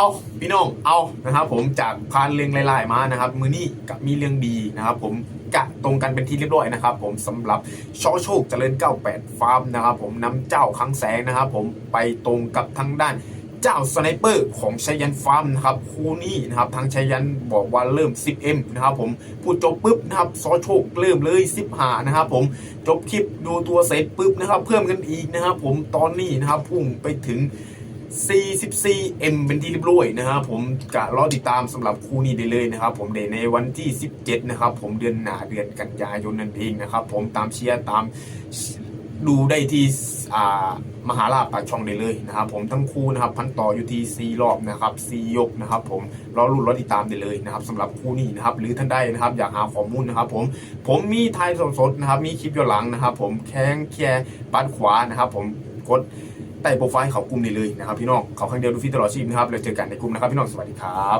เอาพี่น้องเอานะครับผมจากพานเรื่องไล่ๆมานะครับ มือนี้กับมีเรื่องดีนะครับ ผมกะตรงกันเป็นที่เรียบร้อยนะครับ ผมสำหรับชอโชคเจริญ 98 ฟาร์มนะครับ ผมนำเจ้าคังแสงนะครับ ผมไปตรงกับทางด้านเจ้าสไนเปอร์ของชัยยันฟาร์มนะครับคู่นี้นะครับทางชัยยันบอกว่าเริ่ม 10M นะครับผมพูดจบปุ๊บนะครับซอโชคเริ่มเลย15นะครับผมจบคลิปดูตัวเสร็จปุ๊บนะครับ เพิ่มกันอีกนะครับ ผมตอนนี้นะครับพุ่งไปถึง 44M เป็นที่เรียบร้อยนะครับผมกะรอติดตามสำหรับคู่นี้ได้เลยนะครับผมเดในวันที่ 17 นะครับ ผมเดือนหนาเดือนกันยายนนั่นเองนะครับ ผมตามเชียร์ตามดูได้ที่อ่ามหาลาภปากช่องได้เลยนะครับ ผมทั้งคู่นะครับพันต่ออยู่ที่ซีรอบนะครับซียกนะครับ ผมรอรุ่นรอติดตามได้เลยนะครับสำหรับคู่นี้นะครับ หรือท่านใดนะครับ อยากหาข้อมูลนะครับ ผมผมมีไทยสดๆนะครับ มีคลิปย้อนหลังนะครับ ผมแข้งแค่ปัดขวานะครับ ผมกด ใต้โปรไฟล์เขากลุ่มนี้เลยนะครับพี่น้องเขาครั้งเดียวดูฟรีตลอดชีพนะครับแล้วเจอกันในกลุ่มนะครับพี่น้องสวัสดีครับ